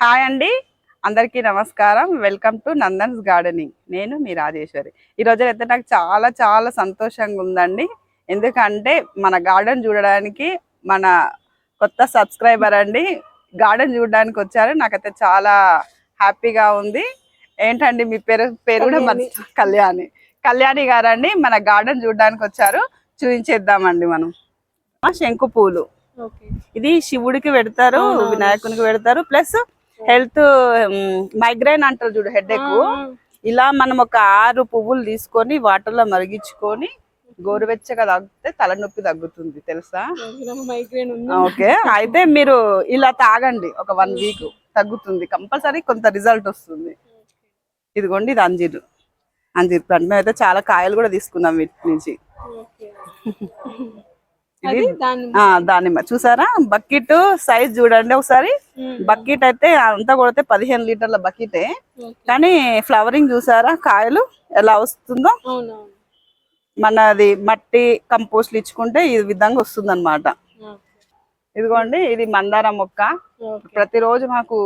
Hi అండి. అందరికీ నమస్కారం. Welcome to Nandan's gardening. నేను మీ రాజేశ్వరి. ఈ రోజు అయితే నాకు చాలా చాలా సంతోషంగా ఉందండి. ఎందుకంటే మన గార్డెన్ చూడడానికి మన కొత్త సబ్స్క్రైబర్ అండి గార్డెన్ చూడడానికి వచ్చారు. నాకైతే చాలా హ్యాపీగా ఉంది. ఏంటండి మీ పేరు? పేరు కూడా మర్చి కళ్యాణి. కళ్యాణి గారండి. మన గార్డెన్ చూడడానికి వచ్చారు. చూపించేద్దామండి మనం. శంకు పూలు. ఇది శివుడికి పెడతారు. వినాయకునికి పెడతారు. ప్లస్ హెల్త్ మైగ్రైన్ అంటారు చూడు హెడ్ ఎక్ ఇలా మనం ఒక ఆరు పువ్వులు తీసుకొని వాటర్లో మరిగించుకొని గోరువెచ్చగా తగ్గితే తలనొప్పి తగ్గుతుంది తెలుసా? ఓకే అయితే మీరు ఇలా తాగండి ఒక వన్ వీక్ తగ్గుతుంది. కంపల్సరీ కొంత రిజల్ట్ వస్తుంది. ఇదిగోండి ఇది అంజీరు. అంజీర్ ప్లాంట్. మేమైతే చాలా కాయలు కూడా తీసుకున్నాం వీటి నుంచి. ఇది? అది దానిమ్మ చూసారా? బకెట్ సైజ్ చూడండి ఒకసారి. బకెట్ అయితే అంతా కొడితే పదిహేను లీటర్ల బకెటే. కానీ ఫ్లవరింగ్ చూసారా? కాయలు ఎలా వస్తుందో? అవునవును. మనది మట్టి కంపోస్ట్లు ఇచ్చుకుంటే ఈ విధంగా వస్తుంది అనమాట. ఇదిగోండి ఇది మందార మొక్క. ప్రతిరోజు మాకు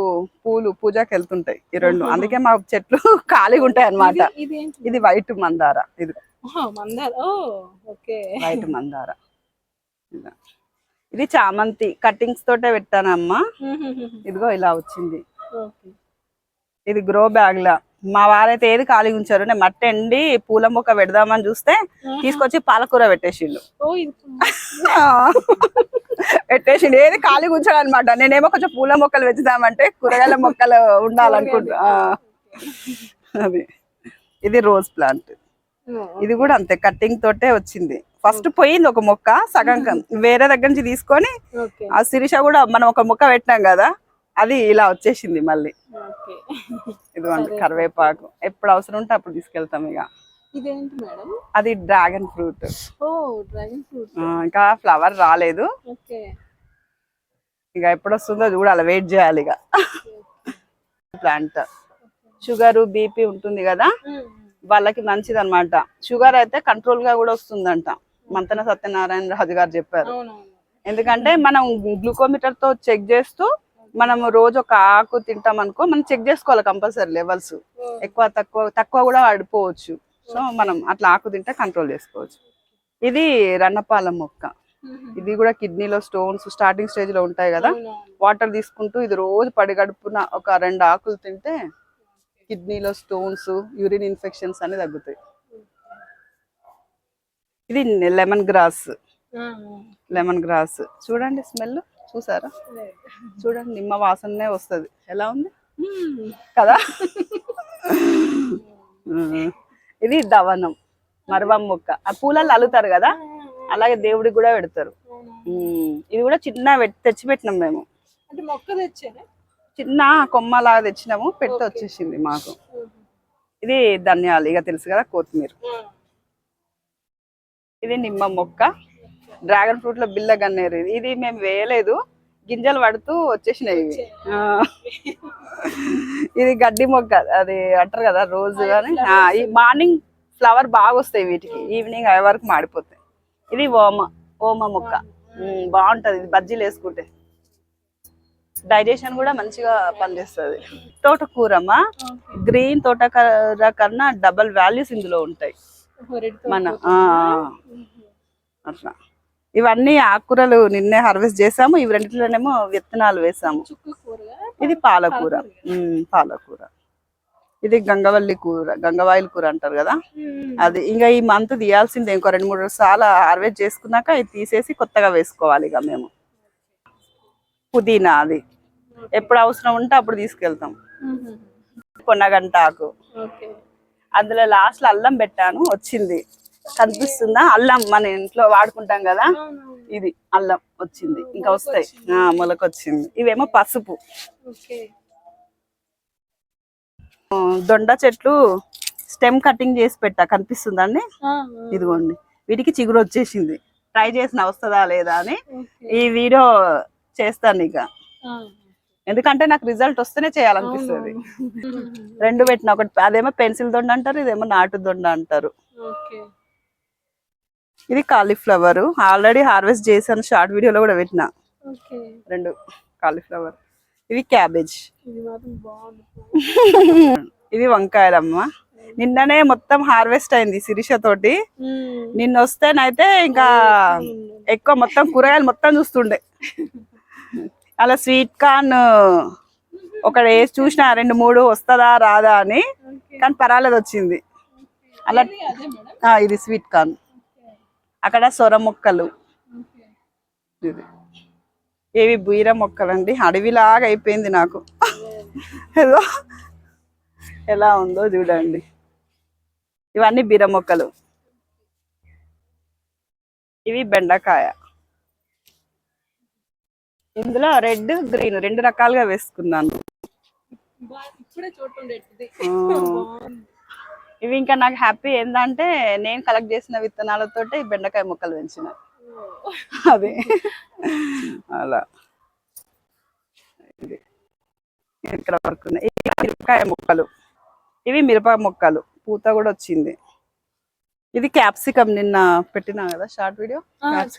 పూలు పూజకి వెళ్తుంటాయి ఈ రెండు. అందుకే మా చెట్లు ఖాళీగా ఉంటాయి అన్నమాట. ఇది- వైట్ మందార ఇది. వైట్ మందార. ఇదా. ఇది చామంతి. కట్టింగ్స్ తోటే పెట్టానమ్మా. ఇదిగో ఇలా వచ్చింది. ఇది గ్రో బ్యాగ్ లా. మా వారైతే ఏది ఖాళీగా ఉంచారు? నేను మట్టి ఎండి పూల మొక్క పెడదామని చూస్తే తీసుకొచ్చి పాలకూర పెట్టేసిండు. పెట్టేసిండు. ఏది ఖాళీగా ఉంచాడు అనమాట నేనేమో కొంచెం పూల మొక్కలు పెంచుదామంటే కూరగాయల మొక్కలు ఉండాలనుకుంటా అది. ఇది రోజ్ ప్లాంట్ ఇది కూడా అంతే. కట్టింగ్ తోటే వచ్చింది. ఫస్ట్ పోయింది ఒక మొక్క సగం వేరే దగ్గర నుంచి తీసుకొని ఆ శిరీష కూడా మనం ఒక మొక్క పెట్టాం కదా అది ఇలా వచ్చేసింది మళ్ళీ. ఇదిగోండి కరివేపాకు. ఎప్పుడు అవసరం ఉంటే అప్పుడు తీసుకెళ్తాం ఇక. ఇదేంటి మేడం? అది డ్రాగన్ ఫ్రూట్. ఓ డ్రాగన్ ఫ్రూట్. ఇంకా ఫ్లవర్ రాలేదు. ఓకే. ఇక ఎప్పుడు వస్తుందో చూడాలి వెయిట్ చేయాలి ఇక. ప్లాంట్. షుగర్ బీపీ ఉంటుంది కదా వాళ్ళకి మంచిది అనమాట షుగర్ అయితే కంట్రోల్గా కూడా వస్తుందంట. మంతన సత్యనారాయణ రాజు గారు చెప్పారు. ఎందుకంటే మనం గ్లూకోమీటర్తో చెక్ చేస్తూ మనం రోజు ఒక ఆకు తింటాం అనుకో మనం చెక్ చేసుకోవాలి కంపల్సరీ లెవెల్స్. ఎక్కువ తక్కువ తక్కువ కూడా పడిపోవచ్చు సో మనం అట్లా ఆకు తింటే కంట్రోల్ చేసుకోవచ్చు. ఇది రన్నపాలెం మొక్క. ఇది కూడా కిడ్నీలో స్టోన్స్ స్టార్టింగ్ స్టేజ్లో ఉంటాయి కదా. వాటర్ తీసుకుంటూ ఇది రోజు పడిగడుపున ఒక రెండు ఆకులు తింటే కిడ్నీలో స్టోన్స్ యూరిన్ ఇన్ఫెక్షన్స్ అన్ని తగ్గుతాయి. ఇది లెమన్ గ్రాస్. Lemon grass. చూడండి స్మెల్ చూసారా? చూడండి నిమ్మ వాసనే వస్తుంది. ఎలా ఉంది? కదా. ఇది దవనం మరవం మొక్క. ఆ పూలలో అల్లుతారు కదా? అలాగే దేవుడికి కూడా పెడతారు. ఇది కూడా చిన్న పెట్- తెచ్చి పెట్టినాం మేము మొక్క తెచ్చారా? చిన్న కొమ్మలాగా తెచ్చినాము పెట్టి వచ్చేసింది మాకు ఇది ధనియాలు ఇక తెలుసు కదా కొత్తిమీర. ఇది నిమ్మ మొక్క. డ్రాగన్ ఫ్రూట్లో బిల్ల గన్నేరు ఇది. ఇది మేము వేయలేదు. గింజలు పడుతూ వచ్చేసినాయి ఇవి. ఇది గడ్డి మొక్క. అది అంటారు కదా రోజు అని. ఆ, ఈ మార్నింగ్ ఫ్లవర్ బాగా వస్తాయి వీటికి. ఈవినింగ్ అయ్యే వరకు మాడిపోతాయి. ఇది ఓమ ఓమ మొక్క. బాగుంటది. ఇది బజ్జీలు వేసుకుంటే. డైజెషన్ కూడా మంచిగా పనిచేస్తుంది. తోటకూరమ్మ గ్రీన్ తోటకూర కన్నా డబల్ వాల్యూస్ ఇందులో ఉంటాయి. మన అట్లా. ఇవన్నీ ఆకుకూరలు నిన్నే హార్వెస్ట్ చేసాము ఇవి రెండిట్లోనేమో విత్తనాలు వేసాము. ఇది పాలకూర. పాలకూర. ఇది గంగవల్లి కూర గంగవాయిల కూర అంటారు కదా? అది ఇంకా ఈ మంత్ తీయాల్సిందే ఇంకో రెండు మూడు సార్లు హార్వెస్ట్ చేసుకున్నాక ఇది తీసేసి కొత్తగా వేసుకోవాలి ఇక మేము. పుదీనా అది. ఎప్పుడు అవసరం ఉంటే అప్పుడు తీసుకెళ్తాం. కొన్నగంట ఆకు. అందులో లాస్ట్లో అల్లం పెట్టాను వచ్చింది. కనిపిస్తుందా? అల్లం మన ఇంట్లో వాడుకుంటాం కదా? ఇది అల్లం వచ్చింది. ఇంకా వస్తాయి. ఆ, మొలకొచ్చింది. ఇవేమో పసుపు. దొండ చెట్లు స్టెమ్ కటింగ్ చేసి పెట్టా. కనిపిస్తుందండి ఇదిగోండి. వీటికి చిగురు వచ్చేసింది. ట్రై చేసిన వస్తుందా లేదా అని ఈ వీడియో చేస్తాను ఇక. ఎందుకంటే నాకు రిజల్ట్ వస్తేనే చేయాలనిపిస్తుంది. రెండు పెట్టిన ఒకటి అదేమో పెన్సిల్ దొండ అంటారు ఇదేమో నాటు దొండ అంటారు. ఇది కాలీఫ్లవర్. ఆల్రెడీ హార్వెస్ట్ చేశాను షార్ట్ వీడియోలో కూడా పెట్టిన. ఓకే. రెండు కాలీఫ్లవర్. ఇవి క్యాబేజ్. ఇది ఇవి వంకాయలమ్మ. నిన్ననే మొత్తం హార్వెస్ట్ అయింది శిరీష తోటి. నిన్న వస్తేనైతే ఇంకా ఎక్కువ మొత్తం కూరగాయలు మొత్తం చూస్తుండే. అలా స్వీట్ కార్న్ ఒకటి వేసి చూసిన రెండు మూడు వస్తుందా రాదా అని. కానీ పర్వాలేదు వచ్చింది. అలా ఇది స్వీట్ కార్న్. అక్కడ సొర మొక్కలు. ఇది. ఏవి బుయ్ర మొక్కలండి. అడవిలాగా అయిపోయింది నాకు. ఏదో ఎలా ఉందో చూడండి. ఇవన్నీ బీర మొక్కలు. ఇవి బెండకాయ. ఇందులో రెడ్ గ్రీన్ రెండు రకాలుగా వేసుకున్నాను. ఇవి ఇంకా నాకు హ్యాపీ ఏంటంటే నేను కలెక్ట్ చేసిన విత్తనాలతోటి ఈ బెండకాయ మొక్కలు పెంచిన. అది. అలా. ఇది. ఇక్కడ వరకు మిరపకాయ మొక్కలు. ఇవి మిరప మొక్కలు. పూత కూడా వచ్చింది. ఇది క్యాప్సికమ్ నిన్న పెట్టినా కదా షార్ట్ వీడియో?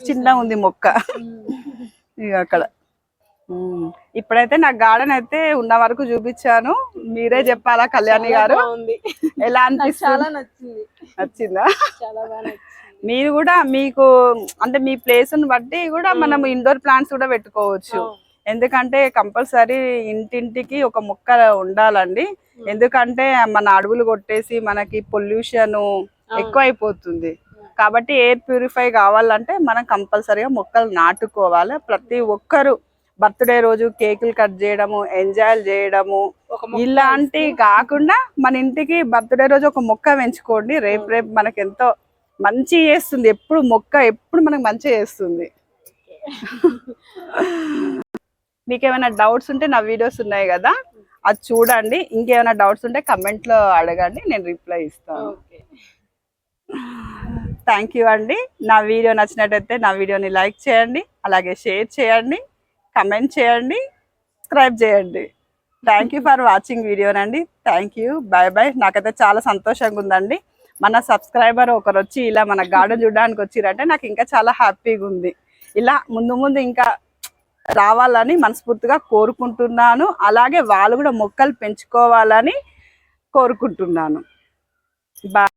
చిన్న ఉంది మొక్క. ఇక అక్కడ. ఇప్పుడైతే నా గార్డెన్ అయితే ఉన్న వరకు చూపించాను. మీరే చెప్పాలా కళ్యాణి గారు? ఎలా నాకు అనిపిస్తుంది? నచ్చింది. మీరు కూడా మీకు అంటే మీ ప్లేస్ని బట్టి కూడా మనం ఇండోర్ ప్లాంట్స్ కూడా పెట్టుకోవచ్చు. ఎందుకంటే కంపల్సరీ ఇంటింటికి ఒక మొక్క ఉండాలండి. ఎందుకంటే మన అడవులు కొట్టేసి మనకి పొల్యూషన్ ఎక్కువ అయిపోతుంది కాబట్టి ఎయిర్ ప్యూరిఫై కావాలంటే మనం కంపల్సరీగా మొక్కలు నాటుకోవాలి. ప్రతి ఒక్కరు బర్త్డే రోజు కేకులు కట్ చేయడము ఎంజాయ్ చేయడము ఇలాంటి కాకుండా మన ఇంటికి బర్త్డే రోజు ఒక మొక్క పెంచుకోండి రేపు రేపు మనకి ఎంతో మంచి చేస్తుంది. ఎప్పుడు మొక్క ఎప్పుడు మనకు మంచి చేస్తుంది. మీకు ఏమైనా డౌట్స్ ఉంటే నా వీడియోస్ ఉన్నాయి కదా? అది చూడండి. ఇంకేమైనా డౌట్స్ ఉంటే comment లో అడగండి. నేను రిప్లై ఇస్తాను. ఓకే. థ్యాంక్ యూ అండి. నా వీడియో నచ్చినట్టయితే నా వీడియోని లైక్ చేయండి. అలాగే షేర్ చేయండి. కమెంట్ చేయండి సబ్స్క్రైబ్ చేయండి. థ్యాంక్ యూ ఫర్ వాచింగ్ వీడియోనండి థ్యాంక్ యూ బాయ్ బాయ్ నాకైతే చాలా సంతోషంగా ఉందండి. మన సబ్స్క్రైబర్ ఒకరు వచ్చి ఇలా మన గార్డెన్ చూడడానికి వచ్చిరంటే నాకు ఇంకా చాలా హ్యాపీగా ఉంది. ఇలా ముందు ముందు ఇంకా రావాలని మనస్ఫూర్తిగా కోరుకుంటున్నాను. అలాగే వాళ్ళు కూడా మొక్కలు పెంచుకోవాలని కోరుకుంటున్నాను. బాయ్